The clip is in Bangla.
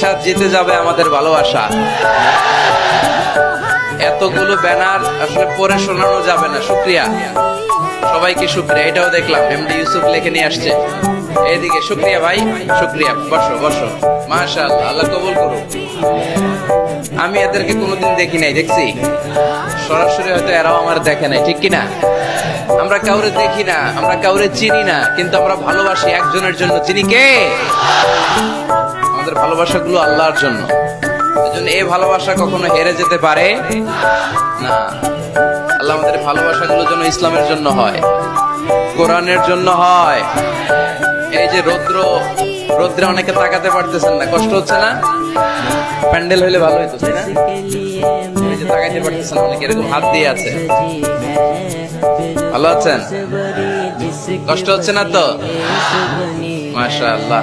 সাত জিতে যাবে আমাদের ভালোবাসা। এতগুলো ব্যানার আসলে পরে শোনানো যাবে না, শুক্রিয়া। সবাইকে শুক্রিয়া, এটাও দেখলাম এমডি ইউসুফ লিখে নিয়ে আসছে। এইদিকে, শুক্রিয়া ভাই, শুক্রিয়া, বসো বসো। মাশাআল্লাহ, আল্লাহ কবুল করুক। আমি এদেরকে কোনোদিন দেখি নাই, দেখছি। সরাসরি হয়তো এরাও আমার দেখে নাই, ঠিক কিনা? আমরা কাউরে দেখি না, আমরা কাউরে চিনি না, কিন্তু আমরা ভালোবাসি একজনের জন্য। চিনি কে? ভালোবাসাগুলো আল্লাহর জন্য। এই ভালোবাসা কখনো হেরে যেতে পারে না। আল্লাহ আমাদের ভালোবাসাগুলো যেন ইসলামের জন্য হয়, কোরআনের জন্য হয়। এই যে রৌদ্র, রৌদ্রে অনেকে তাকাতে পারতেছেন না, কষ্ট হচ্ছে না? প্যান্ডেল হইলে ভালো হইতো, তাই না? কষ্ট হচ্ছে না তো? মাশা আল্লাহ